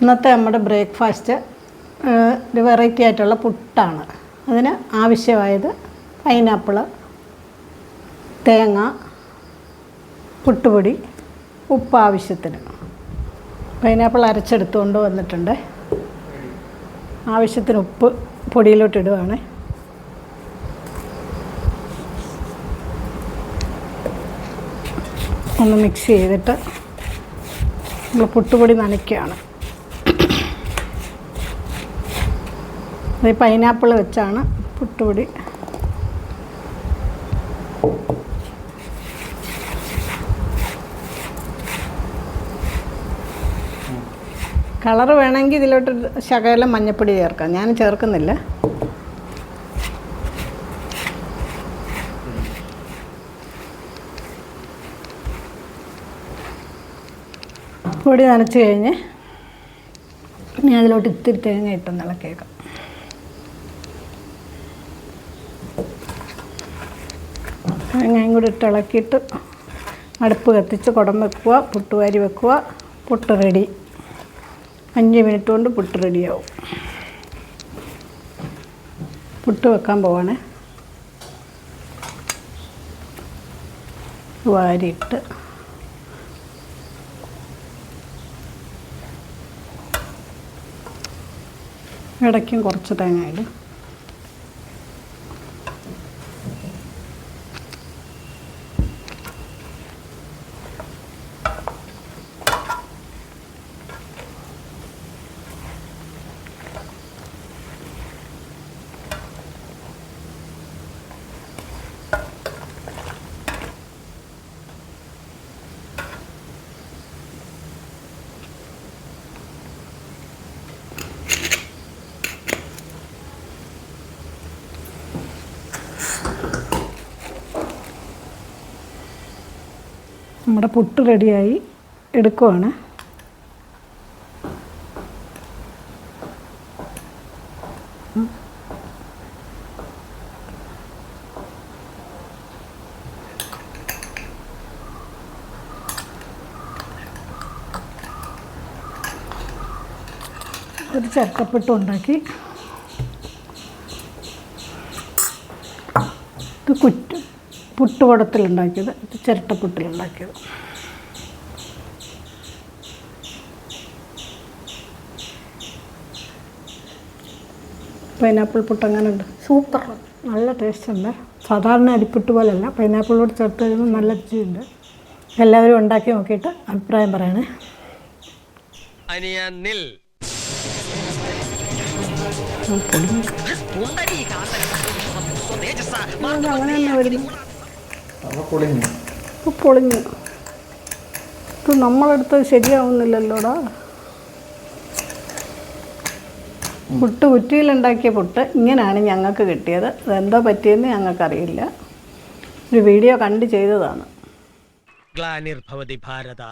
ഇന്നത്തെ നമ്മുടെ ബ്രേക്ക്ഫാസ്റ്റ് ഒരു വെറൈറ്റി ആയിട്ടുള്ള പുട്ടാണ്. അതിന് ആവശ്യമായത് പൈനാപ്പിൾ തേങ്ങ പുട്ടുപൊടി ഉപ്പ് ആവശ്യത്തിന്. പൈനാപ്പിൾ അരച്ചെടുത്തുകൊണ്ട് വന്നിട്ടുണ്ട്. ആവശ്യത്തിന് ഉപ്പ് പൊടിയിലോട്ടിടുകയാണ് ഒന്ന് മിക്സ് ചെയ്തിട്ട് നമ്മൾ പുട്ടുപൊടി നനയ്ക്കുകയാണ്. ഇത് പൈനാപ്പിൾ വെച്ചാണ് പുട്ടുപൊടി. കളർ വേണമെങ്കിൽ ഇതിലോട്ട് ശകലം മഞ്ഞപ്പൊടി ചേർക്കാം. ഞാൻ ചേർക്കുന്നില്ല. പൊടി നനച്ച് കഴിഞ്ഞ് ഇനി അതിലോട്ട് ഇത്തിരി തേങ്ങ ഇട്ടൊന്ന് തേങ്ങയും കൂടി ഇട്ട് ഇളക്കിയിട്ട് അടുപ്പ് കത്തിച്ച് കുടം വെക്കുക പുട്ടുവാരി വെക്കുക. പുട്ട് റെഡി അഞ്ച് മിനിറ്റ് കൊണ്ട് പുട്ട് റെഡിയാവും പുട്ട് വെക്കാൻ പോവാണേ. വാരിയിട്ട് ഇടയ്ക്കും കുറച്ച് തേങ്ങ ഇടും. നമ്മുടെ പുട്ട് റെഡിയായി എടുക്കുവാണ്. ഒരു ചക്കപ്പെട്ട് ഉണ്ടാക്കി. ഇത് കുറ്റ് പുട്ടുകുടത്തിലുണ്ടാക്കിയത് ഇത് ചിരട്ടപ്പുട്ടിലുണ്ടാക്കിയത്. പൈനാപ്പിൾ പുട്ട് അങ്ങനെ ഉണ്ട് സൂപ്പർ. നല്ല ടേസ്റ്റ് ഉണ്ട് സാധാരണ അരിപ്പുട്ട് പോലെയല്ല. പൈനാപ്പിളോട് ചേർത്ത് കഴിയുമ്പോൾ നല്ല രുചിയുണ്ട്. എല്ലാവരും ഉണ്ടാക്കി നോക്കിയിട്ട് അഭിപ്രായം പറയണേ. അനിയ പൊളിഞ്ഞു. ഇത് നമ്മളെടുത്ത് ശരിയാവുന്നില്ലല്ലോടാ? പുട്ട് കുറ്റിയിലുണ്ടാക്കിയ പുട്ട് ഇങ്ങനെയാണ് ഞങ്ങൾക്ക് കിട്ടിയത്. അതെന്തോ പറ്റിയെന്ന് ഞങ്ങൾക്കറിയില്ല. ഒരു വീഡിയോ കണ്ട് ചെയ്തതാണ്. ഗ്ലാനിർഭവതി ഭാരത.